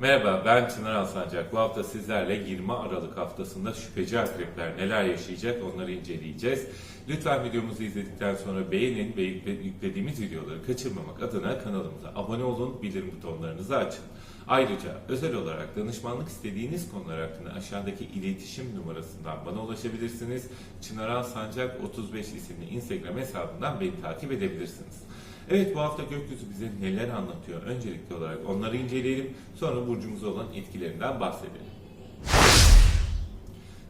Merhaba ben Çınar Alsancak. Bu hafta sizlerle 20 Aralık haftasında şüpheci akrepler neler yaşayacak onları inceleyeceğiz. Lütfen videomuzu izledikten sonra beğenin ve yükle- yüklediğimiz videoları kaçırmamak adına kanalımıza abone olun, bildirim butonlarınızı açın. Ayrıca özel olarak danışmanlık istediğiniz konular hakkında aşağıdaki iletişim numarasından bana ulaşabilirsiniz. Çınar Alsancak 35 isimli Instagram hesabından beni takip edebilirsiniz. Evet bu hafta gökyüzü bize neler anlatıyor? Öncelikli olarak onları inceleyelim. Sonra burcumuza olan etkilerinden bahsedelim.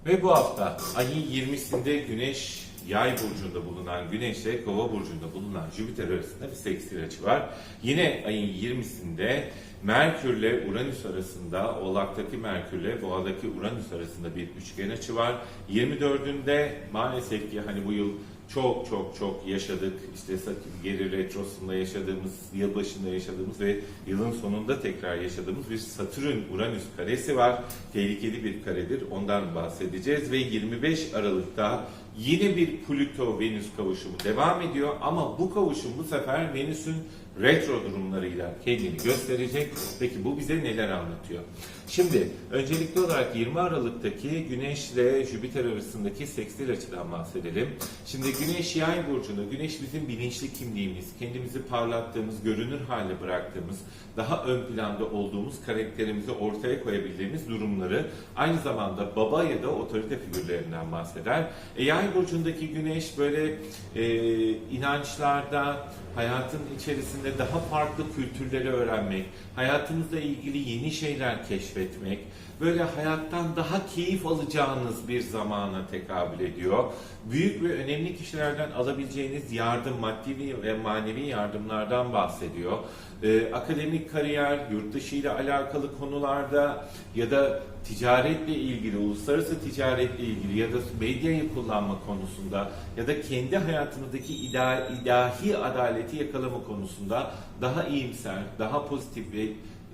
Ve bu hafta ayın 20'sinde Güneş Yay burcunda bulunan Güneş ile Kova burcunda bulunan Jüpiter arasında bir sekstil açı var. Yine ayın 20'sinde Merkür ile Uranüs arasında Oğlak'taki Merkür ile Boğa'daki Uranüs arasında bir üçgen açı var. 24'ünde maalesef ki hani bu yıl çok çok çok yaşadık. İşte geri retrosunda yaşadığımız, yılbaşında yaşadığımız ve yılın sonunda tekrar yaşadığımız bir Satürn-Uranüs karesi var. Tehlikeli bir karedir. Ondan bahsedeceğiz ve 25 Aralık'ta yine bir Plüto-Venüs kavuşumu devam ediyor ama bu kavuşum bu sefer Venüs'ün retro durumlarıyla kendini gösterecek. Peki bu bize neler anlatıyor? Şimdi öncelikli olarak 20 Aralık'taki Güneş ile Jüpiter arasındaki sekstil açıdan bahsedelim. Şimdi Güneş Yay burcunda, Güneş bizim bilinçli kimliğimiz, kendimizi parlattığımız, görünür hale bıraktığımız, daha ön planda olduğumuz karakterimizi ortaya koyabildiğimiz durumları aynı zamanda baba ya da otorite figürlerinden bahseder. E, Yay burcundaki Güneş böyle e, inançlarda, hayatın içerisinde daha farklı kültürleri öğrenmek, hayatınızla ilgili yeni şeyler keşfetmek, böyle hayattan daha keyif alacağınız bir zamana tekabül ediyor. Büyük ve önemli kişilerden alabileceğiniz yardım, maddi ve manevi yardımlardan bahsediyor. Ee, akademik kariyer, yurt dışı ile alakalı konularda ya da ticaretle ilgili, uluslararası ticaretle ilgili ya da medyayı kullanma konusunda ya da kendi hayatınızdaki ida- ilahi adaleti yakalama konusunda daha iyimser, daha pozitif ve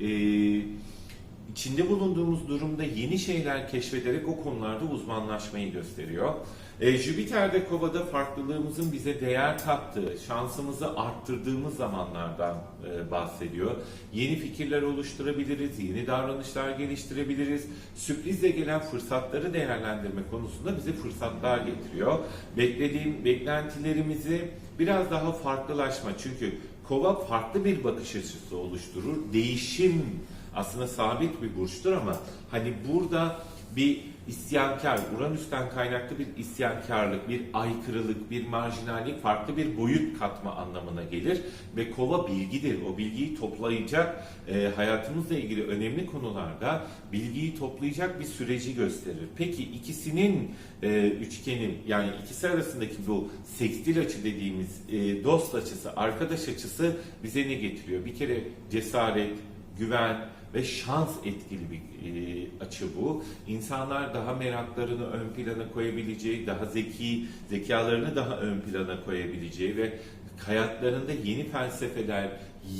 e, içinde bulunduğumuz durumda yeni şeyler keşfederek o konularda uzmanlaşmayı gösteriyor. E, Jüpiter'de kovada farklılığımızın bize değer kattığı, şansımızı arttırdığımız zamanlardan e, bahsediyor. Yeni fikirler oluşturabiliriz, yeni davranışlar geliştirebiliriz. Sürprizle gelen fırsatları değerlendirme konusunda bize fırsatlar getiriyor. Beklediğim beklentilerimizi biraz daha farklılaşma çünkü kova farklı bir bakış açısı oluşturur. Değişim aslında sabit bir burçtur ama hani burada bir isyankar, Uranüs'ten kaynaklı bir isyankarlık, bir aykırılık, bir marjinallik, farklı bir boyut katma anlamına gelir. Ve kova bilgidir. O bilgiyi toplayacak, e, hayatımızla ilgili önemli konularda bilgiyi toplayacak bir süreci gösterir. Peki ikisinin e, üçgeni, yani ikisi arasındaki bu sekstil açı dediğimiz e, dost açısı, arkadaş açısı bize ne getiriyor? Bir kere cesaret, güven, ve şans etkili bir e, açı bu. İnsanlar daha meraklarını ön plana koyabileceği, daha zeki, zekalarını daha ön plana koyabileceği ve hayatlarında yeni felsefeler,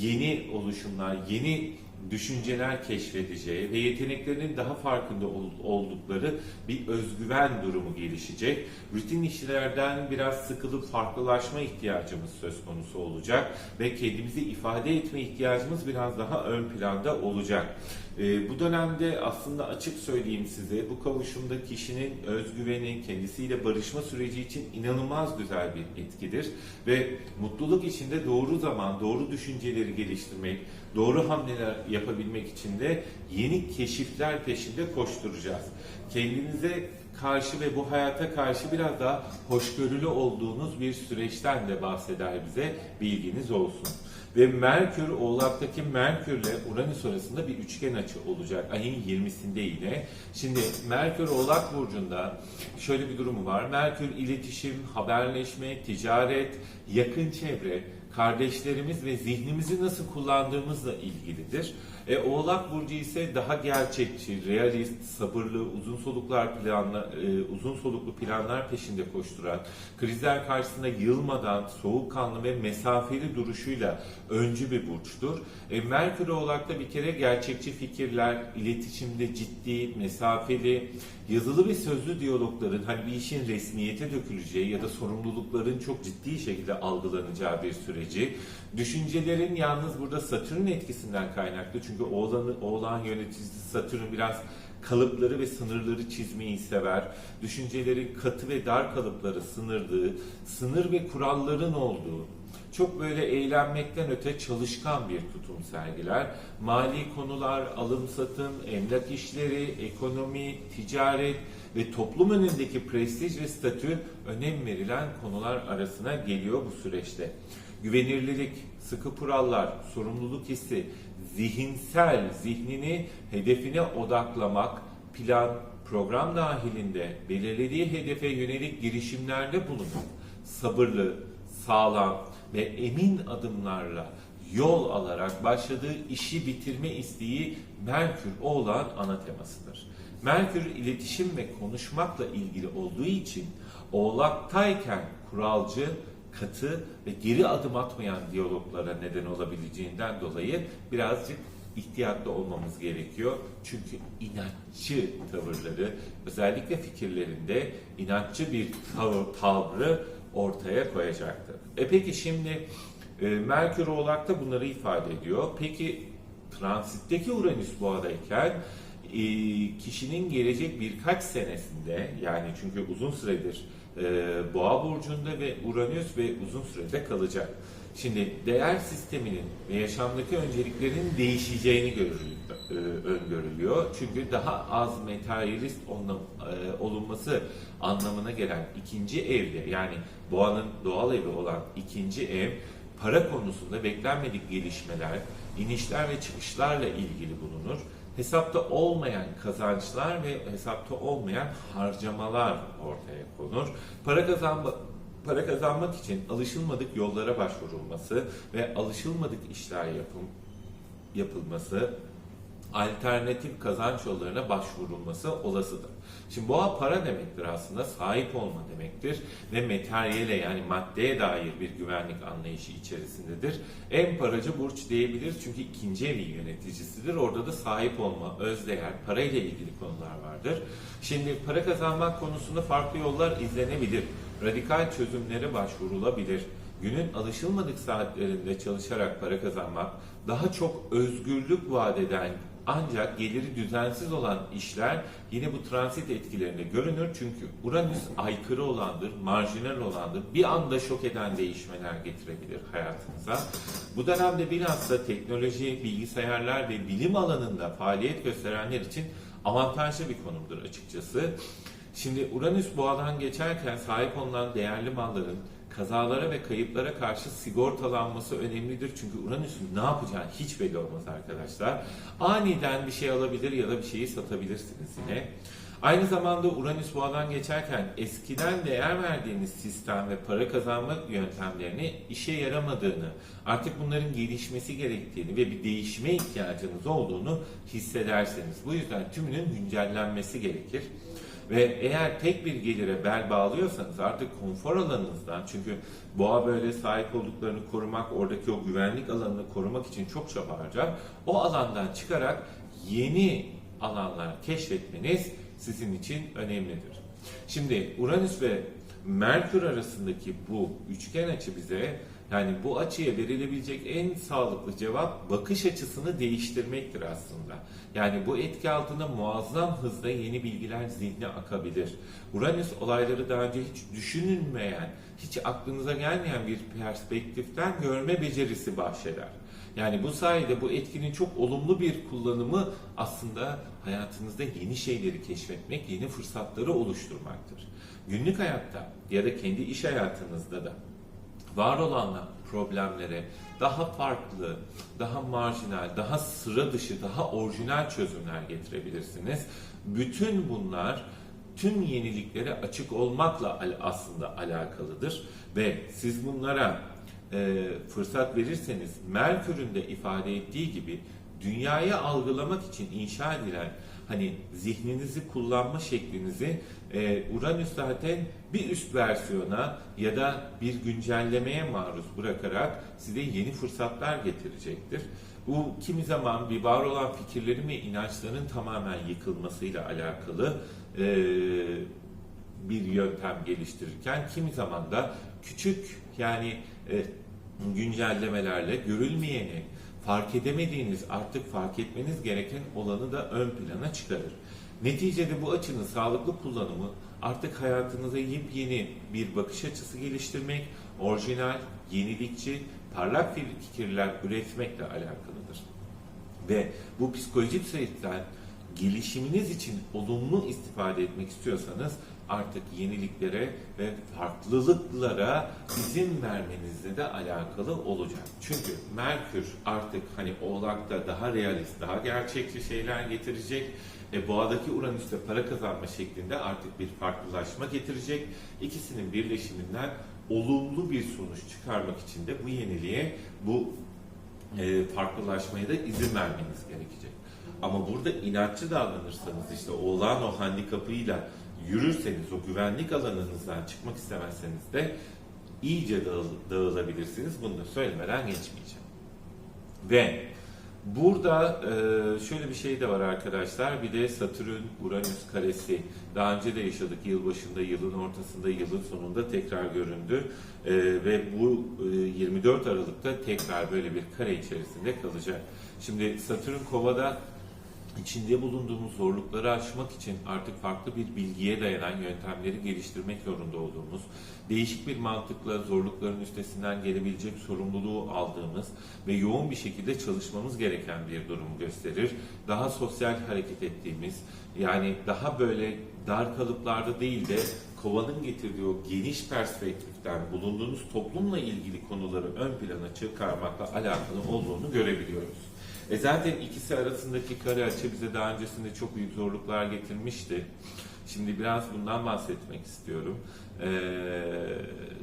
yeni oluşumlar, yeni düşünceler keşfedeceği ve yeteneklerinin daha farkında ol- oldukları bir özgüven durumu gelişecek. Rutin işlerden biraz sıkılıp farklılaşma ihtiyacımız söz konusu olacak ve kendimizi ifade etme ihtiyacımız biraz daha ön planda olacak. Ee, bu dönemde aslında açık söyleyeyim size bu kavuşumda kişinin özgüveni, kendisiyle barışma süreci için inanılmaz güzel bir etkidir ve mutluluk içinde doğru zaman, doğru düşünceleri geliştirmek, doğru hamleler yapabilmek için de yeni keşifler peşinde koşturacağız. Kendinize karşı ve bu hayata karşı biraz daha hoşgörülü olduğunuz bir süreçten de bahseder bize bilginiz olsun. Ve Merkür, Oğlak'taki Merkür ile Uranüs arasında bir üçgen açı olacak ayın 20'sinde yine. Şimdi Merkür Oğlak Burcu'nda şöyle bir durumu var. Merkür iletişim, haberleşme, ticaret, yakın çevre, kardeşlerimiz ve zihnimizi nasıl kullandığımızla ilgilidir. E, Oğlak burcu ise daha gerçekçi, realist, sabırlı, uzun soluklar planla, e, uzun soluklu planlar peşinde koşturan, krizler karşısında yılmadan soğukkanlı ve mesafeli duruşuyla öncü bir burçtur. E, Merkür Oğlak'ta bir kere gerçekçi fikirler, iletişimde ciddi, mesafeli, yazılı ve sözlü diyalogların hani bir işin resmiyete döküleceği ya da sorumlulukların çok ciddi şekilde algılanacağı bir süreci. Düşüncelerin yalnız burada Satürn etkisinden kaynaklı. Çünkü Oğlan'ı, Oğlan yöneticisi Satürn biraz kalıpları ve sınırları çizmeyi sever. Düşüncelerin katı ve dar kalıpları sınırdığı, sınır ve kuralların olduğu, çok böyle eğlenmekten öte çalışkan bir tutum sergiler. Mali konular, alım satım, emlak işleri, ekonomi, ticaret ve toplum önündeki prestij ve statü önem verilen konular arasına geliyor bu süreçte. Güvenirlilik, sıkı kurallar, sorumluluk hissi, zihinsel, zihnini hedefine odaklamak, plan, program dahilinde belirlediği hedefe yönelik girişimlerde bulunup sabırlı, sağlam ve emin adımlarla yol alarak başladığı işi bitirme isteği Merkür Oğlan ana temasıdır. Merkür iletişim ve konuşmakla ilgili olduğu için Oğlaktayken kuralcı, katı ve geri adım atmayan diyaloglara neden olabileceğinden dolayı birazcık ihtiyatlı olmamız gerekiyor. Çünkü inatçı tavırları özellikle fikirlerinde inatçı bir tavır, tavrı ortaya koyacaktır. E peki şimdi e, Merkür Oğlak'ta bunları ifade ediyor. Peki transitteki Uranüs boğadayken e, kişinin gelecek birkaç senesinde yani çünkü uzun süredir e, boğa burcunda ve Uranüs ve uzun sürede kalacak. Şimdi değer sisteminin ve yaşamdaki önceliklerin değişeceğini e, öngörülüyor. Çünkü daha az materyalist e, olunması anlamına gelen ikinci evde yani boğanın doğal evi olan ikinci ev para konusunda beklenmedik gelişmeler, inişler ve çıkışlarla ilgili bulunur. Hesapta olmayan kazançlar ve hesapta olmayan harcamalar ortaya konur. Para kazanma para kazanmak için alışılmadık yollara başvurulması ve alışılmadık işler yapım, yapılması alternatif kazanç yollarına başvurulması olasıdır. Şimdi boğa para demektir aslında sahip olma demektir ve materyale yani maddeye dair bir güvenlik anlayışı içerisindedir. En paracı burç diyebilir çünkü ikinci evi yöneticisidir. Orada da sahip olma, özdeğer, parayla ilgili konular vardır. Şimdi para kazanmak konusunda farklı yollar izlenebilir. Radikal çözümlere başvurulabilir. Günün alışılmadık saatlerinde çalışarak para kazanmak, daha çok özgürlük vaat eden ancak geliri düzensiz olan işler yine bu transit etkilerinde görünür. Çünkü Uranüs aykırı olandır, marjinal olandır. Bir anda şok eden değişmeler getirebilir hayatınıza. Bu dönemde bilhassa teknoloji, bilgisayarlar ve bilim alanında faaliyet gösterenler için avantajlı bir konumdur açıkçası. Şimdi Uranüs boğadan geçerken sahip olunan değerli malların kazalara ve kayıplara karşı sigortalanması önemlidir. Çünkü Uranüs'ün ne yapacağı hiç belli olmaz arkadaşlar. Aniden bir şey alabilir ya da bir şeyi satabilirsiniz yine. Aynı zamanda Uranüs boğadan geçerken eskiden değer verdiğiniz sistem ve para kazanma yöntemlerini işe yaramadığını, artık bunların gelişmesi gerektiğini ve bir değişime ihtiyacınız olduğunu hissederseniz. Bu yüzden tümünün güncellenmesi gerekir. Ve eğer tek bir gelire bel bağlıyorsanız artık konfor alanınızdan çünkü boğa böyle sahip olduklarını korumak, oradaki o güvenlik alanını korumak için çok çaba harcar. O alandan çıkarak yeni alanlar keşfetmeniz sizin için önemlidir. Şimdi Uranüs ve Merkür arasındaki bu üçgen açı bize yani bu açıya verilebilecek en sağlıklı cevap bakış açısını değiştirmektir aslında. Yani bu etki altında muazzam hızda yeni bilgiler zihne akabilir. Uranüs olayları daha önce hiç düşünülmeyen, hiç aklınıza gelmeyen bir perspektiften görme becerisi bahşeder. Yani bu sayede bu etkinin çok olumlu bir kullanımı aslında hayatınızda yeni şeyleri keşfetmek, yeni fırsatları oluşturmaktır. Günlük hayatta ya da kendi iş hayatınızda da var olan problemlere daha farklı, daha marjinal, daha sıra dışı, daha orijinal çözümler getirebilirsiniz. Bütün bunlar tüm yeniliklere açık olmakla aslında alakalıdır ve siz bunlara e, fırsat verirseniz Merkür'ün de ifade ettiği gibi dünyayı algılamak için inşa edilen hani zihninizi kullanma şeklinizi e, Uranüs zaten bir üst versiyona ya da bir güncellemeye maruz bırakarak size yeni fırsatlar getirecektir. Bu kimi zaman bir var olan fikirlerin ve inançların tamamen yıkılmasıyla alakalı e, bir yöntem geliştirirken kimi zaman da küçük Yani e, güncellemelerle görülmeyeni, fark edemediğiniz, artık fark etmeniz gereken olanı da ön plana çıkarır. Neticede bu açının sağlıklı kullanımı artık hayatınıza yepyeni bir bakış açısı geliştirmek, orijinal, yenilikçi, parlak fikirler üretmekle alakalıdır. Ve bu psikolojik süreçten gelişiminiz için olumlu istifade etmek istiyorsanız artık yeniliklere ve farklılıklara izin vermenizle de alakalı olacak. Çünkü Merkür artık hani Oğlak'ta daha realist, daha gerçekçi şeyler getirecek. E, Boğa'daki Uranüs'te para kazanma şeklinde artık bir farklılaşma getirecek. İkisinin birleşiminden olumlu bir sonuç çıkarmak için de bu yeniliğe, bu e, farklılaşmaya da izin vermeniz gerekecek. Ama burada inatçı davranırsanız işte oğlan o handikapıyla yürürseniz o güvenlik alanınızdan çıkmak istemezseniz de iyice dağıl- dağılabilirsiniz. Bunu da söylemeden geçmeyeceğim. Ve burada e, şöyle bir şey de var arkadaşlar. Bir de Satürn Uranüs karesi daha önce de yaşadık yılbaşında, yılın ortasında, yılın sonunda tekrar göründü. E, ve bu e, 24 Aralık'ta tekrar böyle bir kare içerisinde kalacak. Şimdi Satürn Kova'da içinde bulunduğumuz zorlukları aşmak için artık farklı bir bilgiye dayanan yöntemleri geliştirmek zorunda olduğumuz, değişik bir mantıkla zorlukların üstesinden gelebilecek sorumluluğu aldığımız ve yoğun bir şekilde çalışmamız gereken bir durumu gösterir. Daha sosyal hareket ettiğimiz, yani daha böyle dar kalıplarda değil de kovanın getirdiği o geniş perspektiften bulunduğunuz toplumla ilgili konuları ön plana çıkarmakla alakalı olduğunu görebiliyoruz. E zaten ikisi arasındaki kare açı bize daha öncesinde çok büyük zorluklar getirmişti. Şimdi biraz bundan bahsetmek istiyorum. Ee,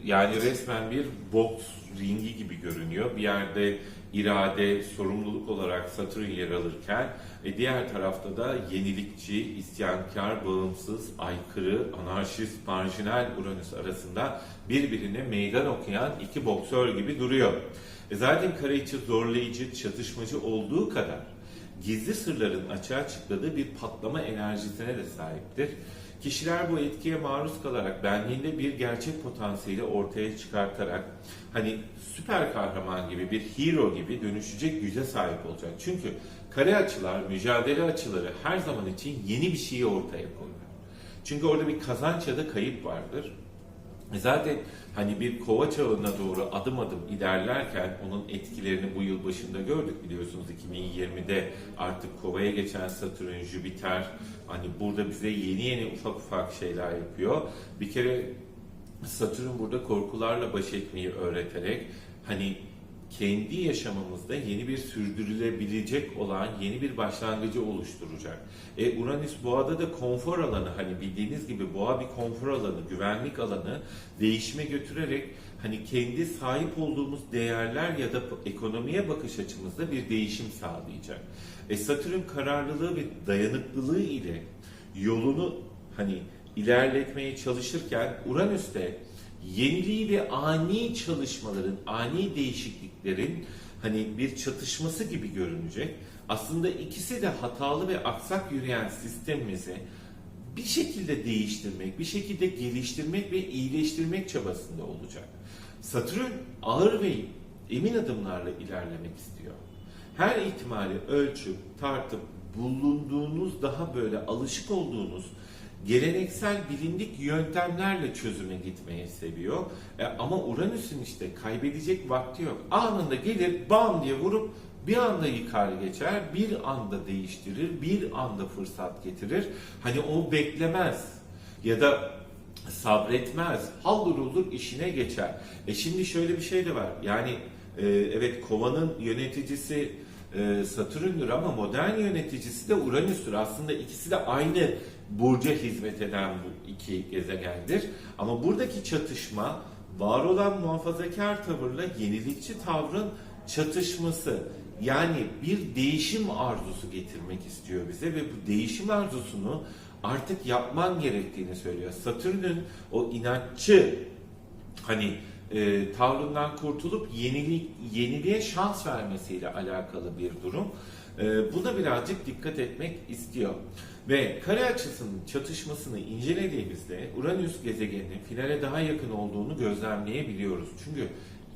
yani resmen bir boks ringi gibi görünüyor. Bir yerde irade, sorumluluk olarak Satürn yer alırken e, diğer tarafta da yenilikçi, isyankar, bağımsız, aykırı, anarşist, marjinal Uranüs arasında birbirine meydan okuyan iki boksör gibi duruyor. E zaten kare içi zorlayıcı, çatışmacı olduğu kadar gizli sırların açığa çıktığı bir patlama enerjisine de sahiptir. Kişiler bu etkiye maruz kalarak benliğinde bir gerçek potansiyeli ortaya çıkartarak hani süper kahraman gibi bir hero gibi dönüşecek güce sahip olacak. Çünkü kare açılar, mücadele açıları her zaman için yeni bir şeyi ortaya koyar. Çünkü orada bir kazanç ya da kayıp vardır. E Zaten hani bir kova çağına doğru adım adım ilerlerken onun etkilerini bu yıl başında gördük biliyorsunuz 2020'de artık kovaya geçen Satürn, Jüpiter hani burada bize yeni yeni ufak ufak şeyler yapıyor. Bir kere Satürn burada korkularla baş etmeyi öğreterek hani kendi yaşamımızda yeni bir sürdürülebilecek olan yeni bir başlangıcı oluşturacak. E, Uranüs boğada da konfor alanı hani bildiğiniz gibi boğa bir konfor alanı, güvenlik alanı değişime götürerek hani kendi sahip olduğumuz değerler ya da ekonomiye bakış açımızda bir değişim sağlayacak. E, Satürn kararlılığı ve dayanıklılığı ile yolunu hani ilerletmeye çalışırken Uranüs de yeniliği ve ani çalışmaların, ani değişikliklerin hani bir çatışması gibi görünecek. Aslında ikisi de hatalı ve aksak yürüyen sistemimizi bir şekilde değiştirmek, bir şekilde geliştirmek ve iyileştirmek çabasında olacak. Satürn ağır ve emin adımlarla ilerlemek istiyor. Her ihtimali ölçüp, tartıp, bulunduğunuz daha böyle alışık olduğunuz geleneksel bilindik yöntemlerle çözüme gitmeyi seviyor. E, ama Uranüs'ün işte kaybedecek vakti yok. Anında gelir bam diye vurup bir anda yıkar geçer, bir anda değiştirir, bir anda fırsat getirir. Hani o beklemez ya da sabretmez, hallur olur işine geçer. E şimdi şöyle bir şey de var. Yani e, evet kovanın yöneticisi e, Satürn'dür ama modern yöneticisi de Uranüs'tür. Aslında ikisi de aynı burca hizmet eden bu iki gezegendir. Ama buradaki çatışma var olan muhafazakar tavırla yenilikçi tavrın çatışması. Yani bir değişim arzusu getirmek istiyor bize ve bu değişim arzusunu artık yapman gerektiğini söylüyor. Satürn'ün o inatçı hani e, tavrından kurtulup yenilik, yeniliğe şans vermesiyle alakalı bir durum. E, buna birazcık dikkat etmek istiyor. Ve kare açısının çatışmasını incelediğimizde Uranüs gezegeninin finale daha yakın olduğunu gözlemleyebiliyoruz. Çünkü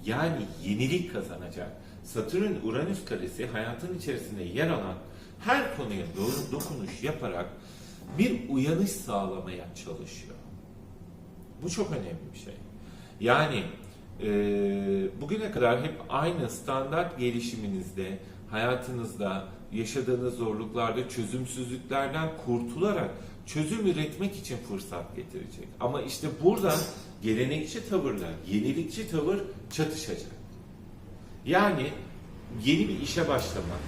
yani yenilik kazanacak. Satürn-Uranüs karesi hayatın içerisinde yer alan her konuya doğru dokunuş yaparak bir uyanış sağlamaya çalışıyor. Bu çok önemli bir şey. Yani e, bugüne kadar hep aynı standart gelişiminizde, hayatınızda, yaşadığınız zorluklarda, çözümsüzlüklerden kurtularak çözüm üretmek için fırsat getirecek. Ama işte burada gelenekçi tavırlar, yenilikçi tavır çatışacak. Yani yeni bir işe başlamak,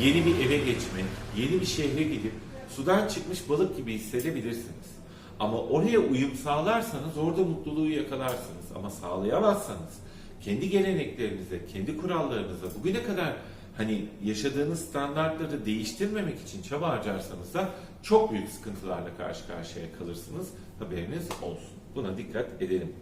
yeni bir eve geçmek, yeni bir şehre gidip sudan çıkmış balık gibi hissedebilirsiniz. Ama oraya uyum sağlarsanız orada mutluluğu yakalarsınız. Ama sağlayamazsanız kendi geleneklerinize, kendi kurallarınıza bugüne kadar hani yaşadığınız standartları değiştirmemek için çaba harcarsanız da çok büyük sıkıntılarla karşı karşıya kalırsınız. Haberiniz olsun. Buna dikkat edelim.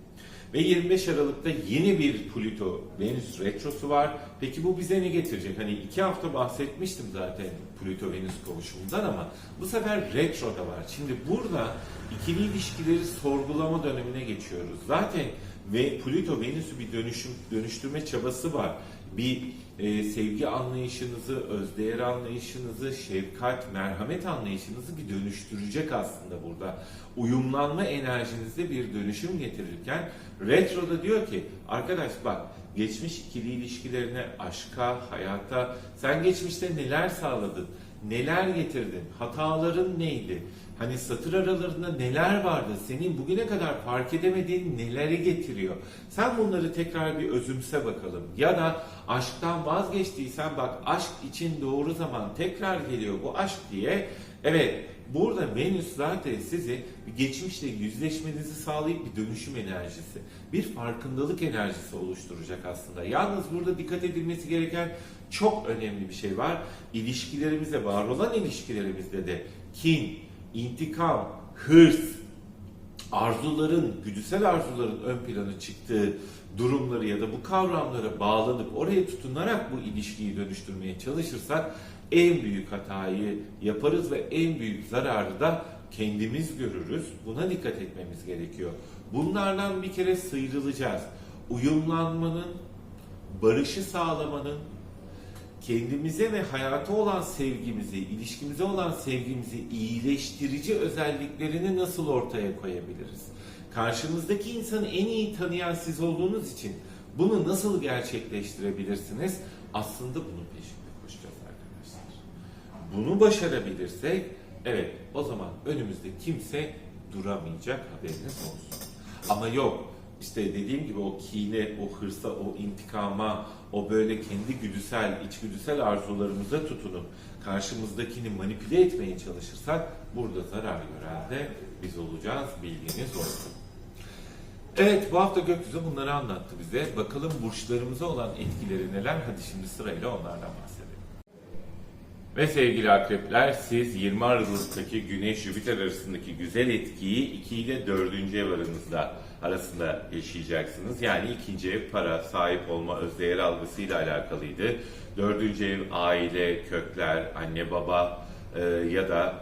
Ve 25 Aralık'ta yeni bir Plüto Venüs retrosu var. Peki bu bize ne getirecek? Hani iki hafta bahsetmiştim zaten Plüto Venüs kavuşumundan ama bu sefer retro da var. Şimdi burada ikili ilişkileri sorgulama dönemine geçiyoruz. Zaten ve Plüto Venüs'ü bir dönüşüm dönüştürme çabası var. Bir e, sevgi anlayışınızı, özdeğer anlayışınızı, şefkat, merhamet anlayışınızı bir dönüştürecek aslında burada. Uyumlanma enerjinizde bir dönüşüm getirirken Retro'da diyor ki arkadaş bak geçmiş ikili ilişkilerine, aşka, hayata sen geçmişte neler sağladın, neler getirdin, hataların neydi? Hani satır aralarında neler vardı? Senin bugüne kadar fark edemediğin neleri getiriyor? Sen bunları tekrar bir özümse bakalım. Ya da aşktan vazgeçtiysen bak aşk için doğru zaman tekrar geliyor bu aşk diye. Evet burada Venüs zaten sizi geçmişle yüzleşmenizi sağlayıp bir dönüşüm enerjisi, bir farkındalık enerjisi oluşturacak aslında. Yalnız burada dikkat edilmesi gereken çok önemli bir şey var. İlişkilerimize, var olan ilişkilerimizde de kin, intikam, hırs, arzuların, güdüsel arzuların ön plana çıktığı durumları ya da bu kavramlara bağlanıp oraya tutunarak bu ilişkiyi dönüştürmeye çalışırsak en büyük hatayı yaparız ve en büyük zararı da kendimiz görürüz. Buna dikkat etmemiz gerekiyor. Bunlardan bir kere sıyrılacağız. Uyumlanmanın, barışı sağlamanın, kendimize ve hayata olan sevgimizi, ilişkimize olan sevgimizi iyileştirici özelliklerini nasıl ortaya koyabiliriz? Karşımızdaki insanı en iyi tanıyan siz olduğunuz için bunu nasıl gerçekleştirebilirsiniz? Aslında bunun peşinde koşacağız arkadaşlar. Bunu başarabilirsek, evet o zaman önümüzde kimse duramayacak haberiniz olsun. Ama yok, işte dediğim gibi o kine, o hırsa, o intikama, o böyle kendi güdüsel, içgüdüsel arzularımıza tutunup karşımızdakini manipüle etmeye çalışırsak burada zarar gören de biz olacağız. Bilginiz olsun. Evet bu hafta gökyüzü bunları anlattı bize. Bakalım burçlarımıza olan etkileri neler? Hadi şimdi sırayla onlardan bahsedelim. Ve sevgili akrepler siz 20 Aralık'taki Güneş-Jüpiter arasındaki güzel etkiyi 2 ile 4. ev aranızda arasında yaşayacaksınız. Yani ikinci ev para, sahip olma, özdeğer algısıyla alakalıydı. Dördüncü ev aile, kökler, anne baba e, ya da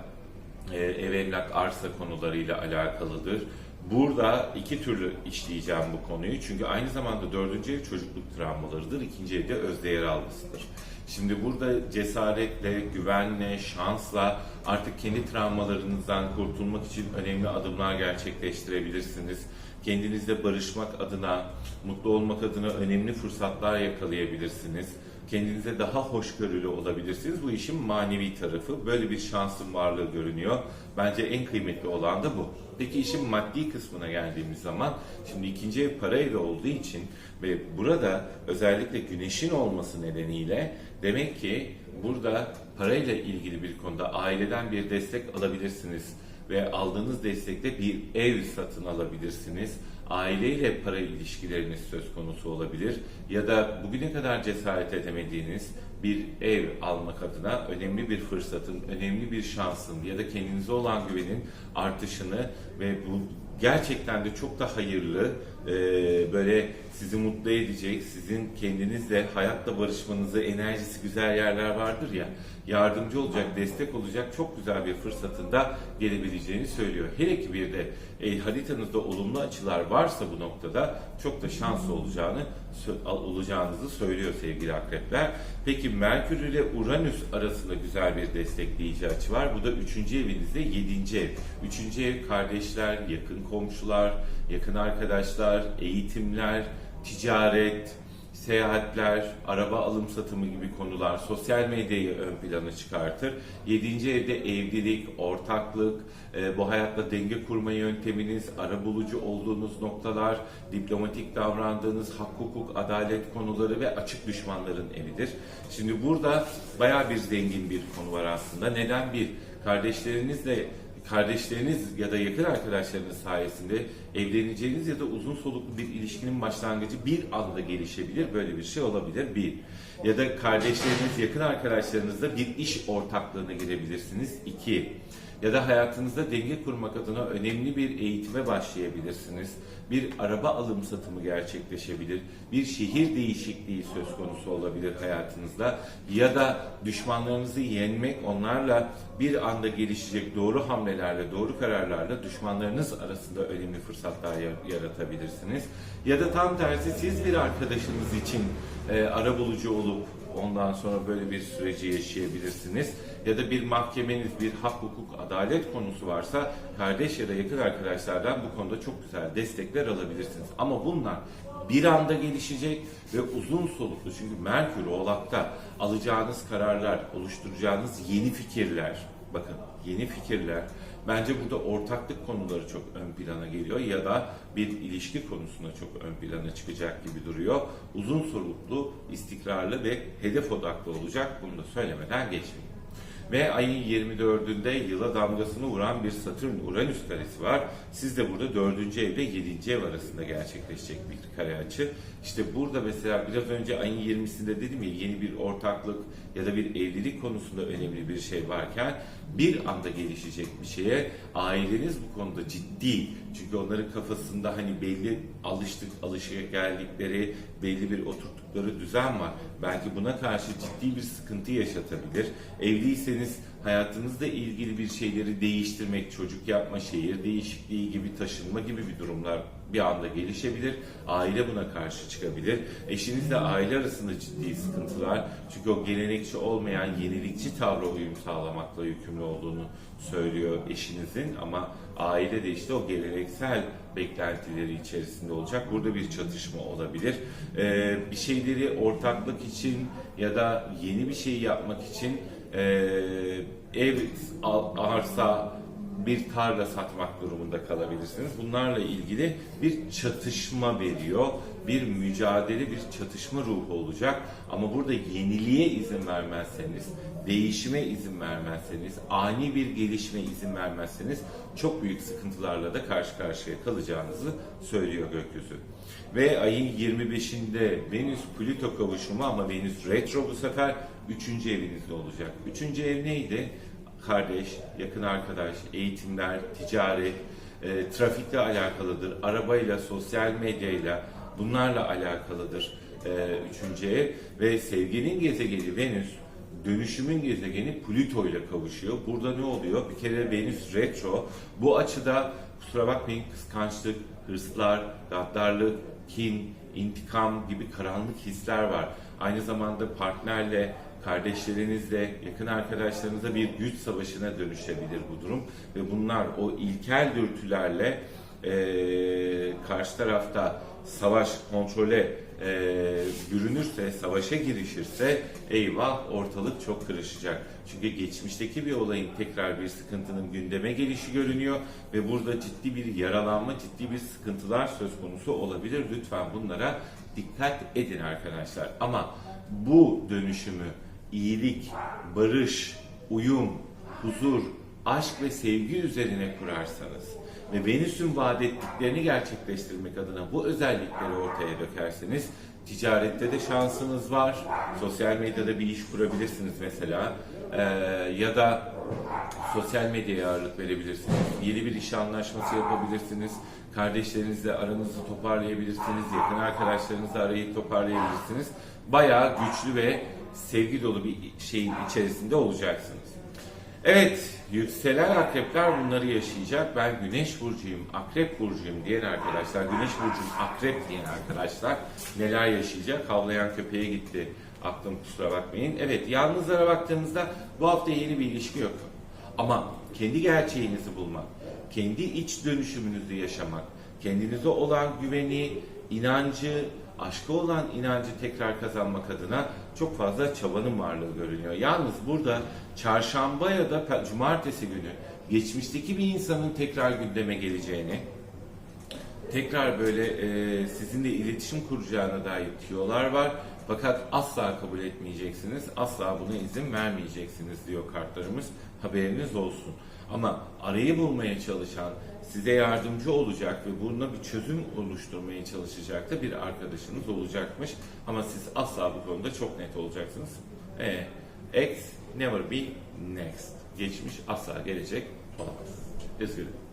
e, ev emlak arsa konularıyla alakalıdır. Burada iki türlü işleyeceğim bu konuyu. Çünkü aynı zamanda dördüncü ev çocukluk travmalarıdır. ikinci evde özdeğer algısıdır. Şimdi burada cesaretle, güvenle, şansla artık kendi travmalarınızdan kurtulmak için önemli adımlar gerçekleştirebilirsiniz. Kendinizle barışmak adına, mutlu olmak adına önemli fırsatlar yakalayabilirsiniz. Kendinize daha hoşgörülü olabilirsiniz. Bu işin manevi tarafı. Böyle bir şansın varlığı görünüyor. Bence en kıymetli olan da bu. Peki işin maddi kısmına geldiğimiz zaman şimdi ikinci ev para evi olduğu için ve burada özellikle güneşin olması nedeniyle demek ki burada parayla ilgili bir konuda aileden bir destek alabilirsiniz ve aldığınız destekle bir ev satın alabilirsiniz. Aileyle para ilişkileriniz söz konusu olabilir ya da bugüne kadar cesaret edemediğiniz bir ev almak adına önemli bir fırsatın, önemli bir şansın ya da kendinize olan güvenin artışını ve bu gerçekten de çok da hayırlı, e, böyle sizi mutlu edecek, sizin kendinizle hayatla barışmanızı, enerjisi güzel yerler vardır ya, yardımcı olacak, destek olacak çok güzel bir fırsatında gelebileceğini söylüyor. Hele ki bir de e, haritanızda olumlu açılar varsa bu noktada çok da şanslı olacağını olacağınızı söylüyor sevgili akrepler. Peki Merkür ile Uranüs arasında güzel bir destekleyici açı var. Bu da 3. evinizde 7. ev. 3. ev kardeşler, yakın komşular, yakın arkadaşlar, eğitimler, ticaret, seyahatler, araba alım satımı gibi konular sosyal medyayı ön plana çıkartır. Yedinci evde evlilik, ortaklık, e, bu hayatta denge kurma yönteminiz, ara bulucu olduğunuz noktalar, diplomatik davrandığınız hak, hukuk, adalet konuları ve açık düşmanların evidir. Şimdi burada bayağı bir zengin bir konu var aslında. Neden? Bir, kardeşlerinizle kardeşleriniz ya da yakın arkadaşlarınız sayesinde evleneceğiniz ya da uzun soluklu bir ilişkinin başlangıcı bir anda gelişebilir. Böyle bir şey olabilir. Bir. Ya da kardeşleriniz, yakın arkadaşlarınızla bir iş ortaklığına girebilirsiniz. İki. Ya da hayatınızda denge kurmak adına önemli bir eğitime başlayabilirsiniz. Bir araba alım satımı gerçekleşebilir. Bir şehir değişikliği söz konusu olabilir hayatınızda. Ya da düşmanlarınızı yenmek, onlarla bir anda gelişecek doğru hamlelerle, doğru kararlarla düşmanlarınız arasında önemli fırsatlar yar- yaratabilirsiniz. Ya da tam tersi siz bir arkadaşınız için e, ara bulucu olup Ondan sonra böyle bir süreci yaşayabilirsiniz. Ya da bir mahkemeniz, bir hak, hukuk, adalet konusu varsa kardeş ya da yakın arkadaşlardan bu konuda çok güzel destekler alabilirsiniz. Ama bunlar bir anda gelişecek ve uzun soluklu. Çünkü Merkür Oğlak'ta alacağınız kararlar, oluşturacağınız yeni fikirler, bakın yeni fikirler bence burada ortaklık konuları çok ön plana geliyor ya da bir ilişki konusunda çok ön plana çıkacak gibi duruyor. Uzun soluklu, istikrarlı ve hedef odaklı olacak. Bunu da söylemeden geçmeyeyim. Ve ayın 24'ünde yıla damgasını vuran bir Satürn-Uranüs karesi var. Siz de burada 4. evde 7. ev arasında gerçekleşecek bir kare açı. İşte burada mesela biraz önce ayın 20'sinde dedim ya yeni bir ortaklık ya da bir evlilik konusunda önemli bir şey varken bir anda gelişecek bir şeye aileniz bu konuda ciddi. Çünkü onların kafasında hani belli alıştık alışık geldikleri belli bir oturttukları düzen var. Belki buna karşı ciddi bir sıkıntı yaşatabilir. Evliyseniz hayatınızla ilgili bir şeyleri değiştirmek, çocuk yapma, şehir değişikliği gibi taşınma gibi bir durumlar bir anda gelişebilir. Aile buna karşı çıkabilir. Eşinizle aile arasında ciddi sıkıntılar. Çünkü o gelenekçi olmayan yenilikçi tavra uyum sağlamakla yükümlü olduğunu söylüyor eşinizin ama aile de işte o geleneksel beklentileri içerisinde olacak. Burada bir çatışma olabilir. Ee, bir şeyleri ortaklık için ya da yeni bir şey yapmak için e, ev, arsa, bir tarla satmak durumunda kalabilirsiniz. Bunlarla ilgili bir çatışma veriyor. Bir mücadele, bir çatışma ruhu olacak. Ama burada yeniliğe izin vermezseniz, değişime izin vermezseniz, ani bir gelişme izin vermezseniz çok büyük sıkıntılarla da karşı karşıya kalacağınızı söylüyor gökyüzü. Ve ayın 25'inde Venüs Plüto kavuşumu ama Venüs retro bu sefer 3. evinizde olacak. 3. ev neydi? kardeş, yakın arkadaş, eğitimler, ticaret, e, trafikle alakalıdır, arabayla, sosyal medyayla bunlarla alakalıdır e, üçüncü ev ve sevginin gezegeni Venüs dönüşümün gezegeni Plüto ile kavuşuyor. Burada ne oluyor? Bir kere Venüs retro. Bu açıda kusura bakmayın kıskançlık, hırslar, gaddarlık, kin, intikam gibi karanlık hisler var. Aynı zamanda partnerle, kardeşlerinizle, yakın arkadaşlarınızla bir güç savaşına dönüşebilir bu durum. Ve bunlar o ilkel dürtülerle eee, karşı tarafta savaş kontrole eee bürünürse, savaşa girişirse eyvah ortalık çok karışacak. Çünkü geçmişteki bir olayın tekrar bir sıkıntının gündeme gelişi görünüyor ve burada ciddi bir yaralanma, ciddi bir sıkıntılar söz konusu olabilir. Lütfen bunlara dikkat edin arkadaşlar. Ama bu dönüşümü iyilik, barış, uyum, huzur, aşk ve sevgi üzerine kurarsanız ve Venüs'ün vaat ettiklerini gerçekleştirmek adına bu özellikleri ortaya dökerseniz ticarette de şansınız var. Sosyal medyada bir iş kurabilirsiniz mesela. Ee, ya da sosyal medyaya ağırlık verebilirsiniz. Yeni bir iş anlaşması yapabilirsiniz. Kardeşlerinizle aranızı toparlayabilirsiniz, yakın arkadaşlarınızla arayı toparlayabilirsiniz. Bayağı güçlü ve sevgi dolu bir şeyin içerisinde olacaksınız. Evet, yükselen akrepler bunları yaşayacak. Ben güneş burcuyum, akrep burcuyum diyen arkadaşlar, güneş burcum akrep diyen arkadaşlar neler yaşayacak? Havlayan köpeğe gitti. Aklım kusura bakmayın. Evet, yalnızlara baktığımızda bu hafta yeni bir ilişki yok. Ama kendi gerçeğinizi bulmak, kendi iç dönüşümünüzü yaşamak, kendinize olan güveni, inancı, aşka olan inancı tekrar kazanmak adına çok fazla çabanın varlığı görünüyor. Yalnız burada çarşamba ya da cumartesi günü geçmişteki bir insanın tekrar gündeme geleceğini, tekrar böyle e, sizinle iletişim kuracağına dair tiyolar var. Fakat asla kabul etmeyeceksiniz, asla buna izin vermeyeceksiniz diyor kartlarımız. Haberiniz olsun. Ama arayı bulmaya çalışan, size yardımcı olacak ve buna bir çözüm oluşturmaya çalışacak da bir arkadaşınız olacakmış. Ama siz asla bu konuda çok net olacaksınız. E, X never be next. Geçmiş asla gelecek olamaz. Üzgünüm.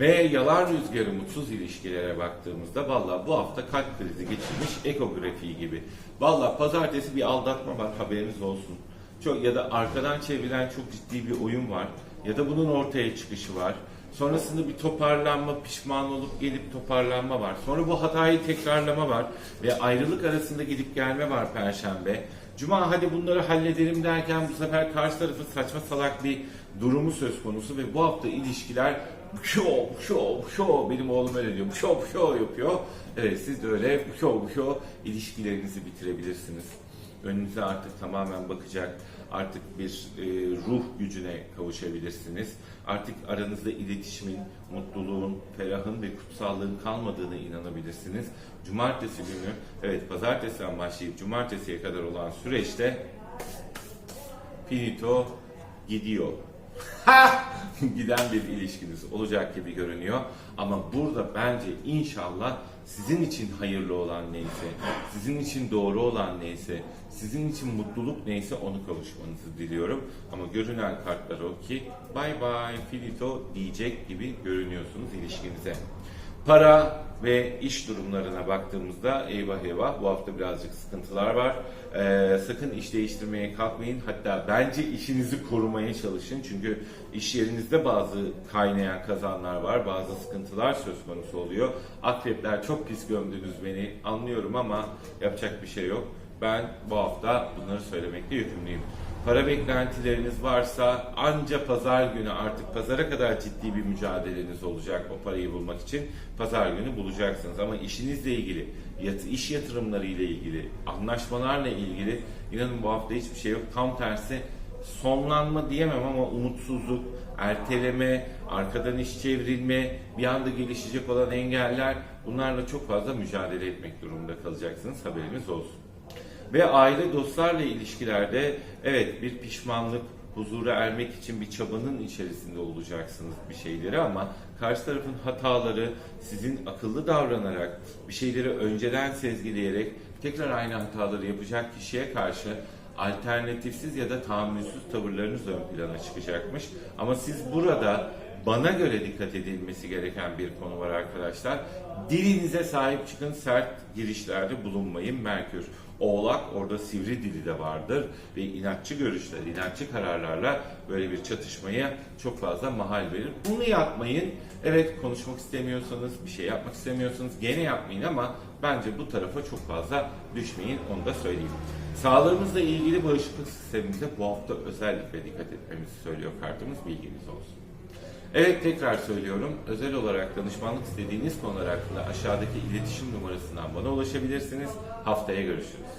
Ve yalan rüzgarı mutsuz ilişkilere baktığımızda valla bu hafta kalp krizi geçirmiş ekografiği gibi. Valla pazartesi bir aldatma var haberiniz olsun. Çok ya da arkadan çevrilen çok ciddi bir oyun var ya da bunun ortaya çıkışı var. Sonrasında bir toparlanma, pişman olup gelip toparlanma var. Sonra bu hatayı tekrarlama var ve ayrılık arasında gidip gelme var perşembe. Cuma hadi bunları halledelim derken bu sefer karşı tarafın saçma salak bir durumu söz konusu ve bu hafta ilişkiler şov şov şov benim oğlum öyle diyor şov şov yapıyor. Evet siz de öyle şov şov ilişkilerinizi bitirebilirsiniz. Önünüze artık tamamen bakacak artık bir e, ruh gücüne kavuşabilirsiniz. Artık aranızda iletişimin, mutluluğun, ferahın ve kutsallığın kalmadığına inanabilirsiniz. Cumartesi günü, evet pazartesiden başlayıp cumartesiye kadar olan süreçte finito gidiyor. Giden bir ilişkiniz olacak gibi görünüyor. Ama burada bence inşallah sizin için hayırlı olan neyse, sizin için doğru olan neyse, sizin için mutluluk neyse onu kavuşmanızı diliyorum. Ama görünen kartlar o ki bay bay finito diyecek gibi görünüyorsunuz ilişkinize. Para ve iş durumlarına baktığımızda eyvah eyvah bu hafta birazcık sıkıntılar var. Ee, sakın iş değiştirmeye kalkmayın. Hatta bence işinizi korumaya çalışın. Çünkü iş yerinizde bazı kaynayan kazanlar var. Bazı sıkıntılar söz konusu oluyor. Akrepler çok pis gömdünüz beni anlıyorum ama yapacak bir şey yok. Ben bu hafta bunları söylemekle yükümlüyüm. Para beklentileriniz varsa anca pazar günü artık pazara kadar ciddi bir mücadeleniz olacak o parayı bulmak için. Pazar günü bulacaksınız ama işinizle ilgili, yat- iş yatırımları ile ilgili, anlaşmalarla ilgili inanın bu hafta hiçbir şey yok. Tam tersi sonlanma diyemem ama umutsuzluk, erteleme, arkadan iş çevrilme, bir anda gelişecek olan engeller bunlarla çok fazla mücadele etmek durumunda kalacaksınız. Haberiniz olsun. Ve aile dostlarla ilişkilerde evet bir pişmanlık, huzura ermek için bir çabanın içerisinde olacaksınız bir şeyleri ama karşı tarafın hataları sizin akıllı davranarak bir şeyleri önceden sezgileyerek tekrar aynı hataları yapacak kişiye karşı alternatifsiz ya da tahammülsüz tavırlarınız ön plana çıkacakmış. Ama siz burada bana göre dikkat edilmesi gereken bir konu var arkadaşlar. Dilinize sahip çıkın, sert girişlerde bulunmayın Merkür. Oğlak orada sivri dili de vardır ve inatçı görüşler, inatçı kararlarla böyle bir çatışmaya çok fazla mahal verir. Bunu yapmayın. Evet konuşmak istemiyorsanız, bir şey yapmak istemiyorsanız gene yapmayın ama bence bu tarafa çok fazla düşmeyin onu da söyleyeyim. Sağlığımızla ilgili bağışıklık sistemimize bu hafta özellikle dikkat etmemizi söylüyor kartımız bilginiz olsun. Evet tekrar söylüyorum. Özel olarak danışmanlık istediğiniz konular hakkında aşağıdaki iletişim numarasından bana ulaşabilirsiniz. Haftaya görüşürüz.